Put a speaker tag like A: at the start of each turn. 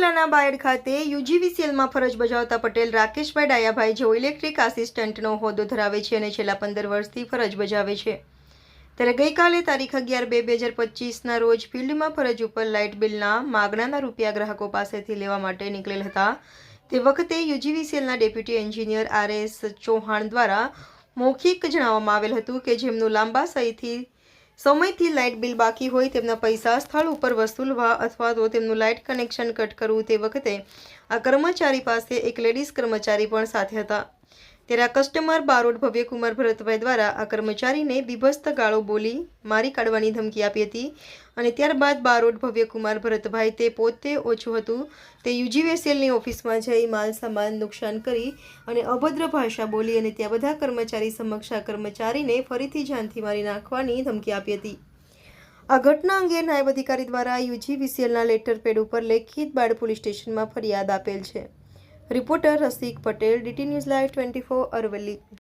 A: જિલ્લાના બાયડ ખાતે યુજીવીસીએલમાં ફરજ બજાવતા પટેલ, રાકેશભાઈ ડાયાભાઈ જેઓ ઇલેક્ટ્રિક આસિસ્ટન્ટનો હોદ્દો ધરાવે છે અને છેલ્લા પંદર વર્ષથી ફરજ બજાવે છે. ત્યારે ગઈકાલે તારીખ અગિયાર બે બે હજાર પચીસના રોજ ફિલ્ડમાં ફરજ ઉપર લાઇટ બિલના માગણાના રૂપિયા ગ્રાહકો પાસેથી લેવા માટે નીકળેલ હતા. તે વખતે યુજીવીસીએલના deputy engineer R S Chauhan દ્વારા મૌખિક જણાવવામાં આવેલ હતું કે જેમનું લાંબા સહીથી સમયથી લાઇટ બિલ બાકી હોય તેમના પૈસા સ્થળ ઉપર વસૂલવા અથવા તો તેમનું લાઇટ કનેક્શન કટ કરવું તે વખતે આ કર્મચારી પાસે એક લેડીઝ કર્મચારી પણ સાથે હતા. ત્યારે આ કસ્ટમર બારોડ ભવ્યકુમાર ભરતભાઈ દ્વારા આ કર્મચારીને બીભસ્ત ગાળો બોલી મારી કાઢવાની ધમકી આપી હતી અને ત્યારબાદ બારોડ ભવ્યકુમાર ભરતભાઈ તે પોતે ઓછું હતું. તે યુજીવીસીએલની ઓફિસમાં જઈ માલ સામાન નુકસાન કરી અને અભદ્ર ભાષા બોલી અને ત્યાં બધા કર્મચારી સમક્ષ આ કર્મચારીને ફરીથી જાનથી મારી નાખવાની ધમકી આપી હતી. આ ઘટના અંગે નાયબ અધિકારી દ્વારા યુજીવીસીએલના લેટર પેડ ઉપર લેખિત બાળ પોલીસ સ્ટેશનમાં ફરિયાદ આપેલ છે. Reporter Rasik Patel DT news live twenty four Aravalli.